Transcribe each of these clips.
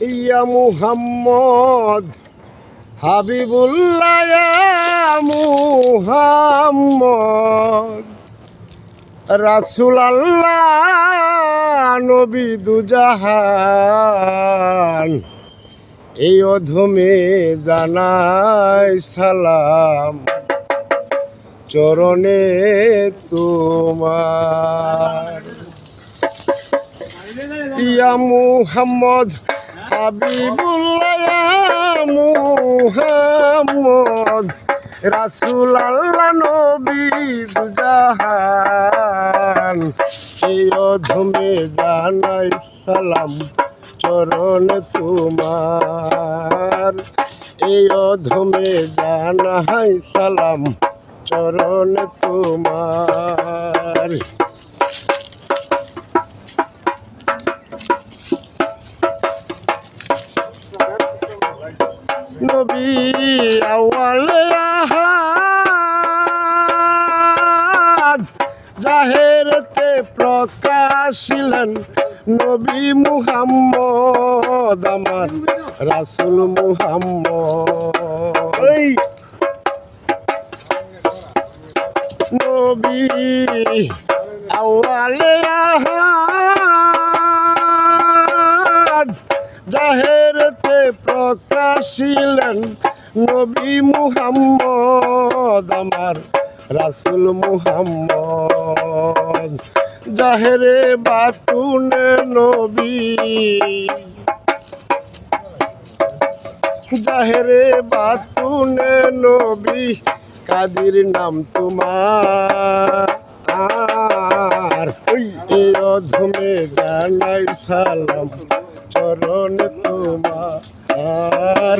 ইয়া মুহাম্মদ হাবিবুল্লাহ মুহাম্মদ রাসুল আল্লাহ নবী দুজাহান। এই অধমে জানাই সালাম। চরণে তোমার। ইয়া মুহাম্মদ হাবিবুল্লাহ মুহাম্মদ রাসূল আল্লাহ নবী দুজাহান। এই অধমে জানাই সালাম, চরণ তোমার। এই অধমে জানাই সালাম, চরণ তোমার। নবী আওয়ালে আহাদ জাহেরতে প্রকাশিলেন নবী মুহাম্মদ আমার রাসুল মুহাম্মদ। নবী আওয়ালে আহাদ প্রকাশিলেন নবী মুহাম্মদ, আমার রাসুল মুহাম্মদ। জাহেরে বাতুনে নবী। জাহেরে বাতুনে নবী, কাদির নাম তোমার। ওই অধমে জানাই সালাম, চরণ তোমার। আর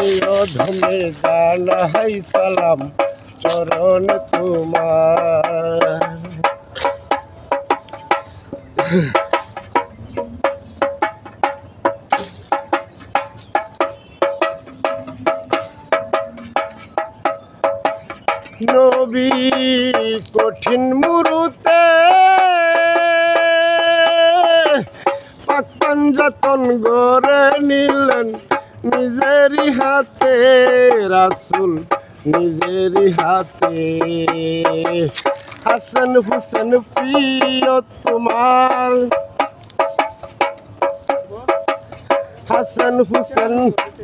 এই অধমে জানাই সালাম চরণ তোমার নবী কঠিন মুরুতে পাকান যতন গড়ে নিলেন। নিজেরই হাতে, রাসুল নিজেরই হাতে। হাসান হুসেন প্রিয় তোমার। হাসান হুসেন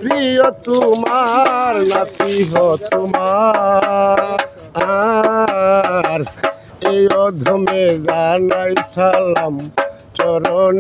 প্রিয় তোমার, নাতি হ তোমার। এই অধমে জানাই সালাম, চরণ